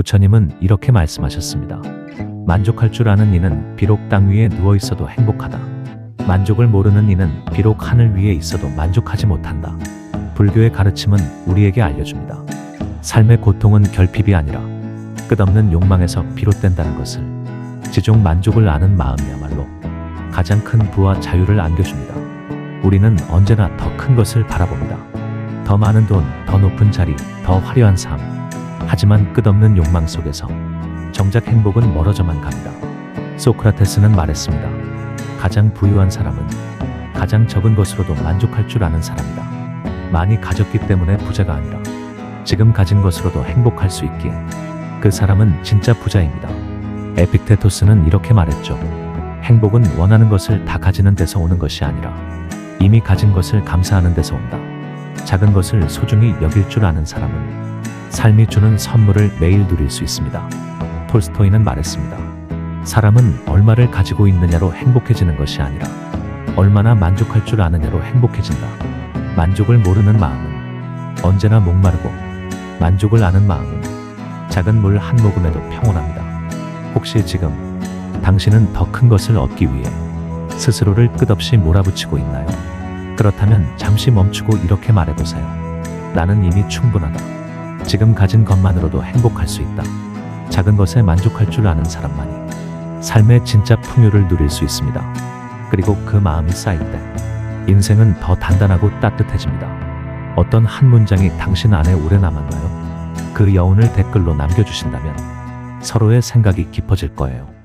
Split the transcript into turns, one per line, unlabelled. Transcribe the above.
부처님은 이렇게 말씀하셨습니다. 만족할 줄 아는 이는 비록 땅 위에 누워 있어도 행복하다. 만족을 모르는 이는 비록 하늘 위에 있어도 만족하지 못한다. 불교의 가르침은 우리에게 알려줍니다. 삶의 고통은 결핍이 아니라 끝없는 욕망에서 비롯된다는 것을 지종 만족을 아는 마음이야말로 가장 큰 부와 자유를 안겨줍니다. 우리는 언제나 더 큰 것을 바라봅니다. 더 많은 돈, 더 높은 자리, 더 화려한 삶. 하지만 끝없는 욕망 속에서 정작 행복은 멀어져만 갑니다. 소크라테스는 말했습니다. 가장 부유한 사람은 가장 적은 것으로도 만족할 줄 아는 사람이다. 많이 가졌기 때문에 부자가 아니라 지금 가진 것으로도 행복할 수 있기에 그 사람은 진짜 부자입니다. 에픽테토스는 이렇게 말했죠. 행복은 원하는 것을 다 가지는 데서 오는 것이 아니라 이미 가진 것을 감사하는 데서 온다. 작은 것을 소중히 여길 줄 아는 사람은 삶이 주는 선물을 매일 누릴 수 있습니다. 톨스토이는 말했습니다. 사람은 얼마를 가지고 있느냐로 행복해지는 것이 아니라 얼마나 만족할 줄 아느냐로 행복해진다. 만족을 모르는 마음은 언제나 목마르고 만족을 아는 마음은 작은 물 한 모금에도 평온합니다. 혹시 지금 당신은 더 큰 것을 얻기 위해 스스로를 끝없이 몰아붙이고 있나요? 그렇다면 잠시 멈추고 이렇게 말해보세요. 나는 이미 충분하다. 지금 가진 것만으로도 행복할 수 있다. 작은 것에 만족할 줄 아는 사람만이 삶의 진짜 풍요를 누릴 수 있습니다. 그리고 그 마음이 쌓일 때 인생은 더 단단하고 따뜻해집니다. 어떤 한 문장이 당신 안에 오래 남았나요? 그 여운을 댓글로 남겨주신다면 서로의 생각이 깊어질 거예요.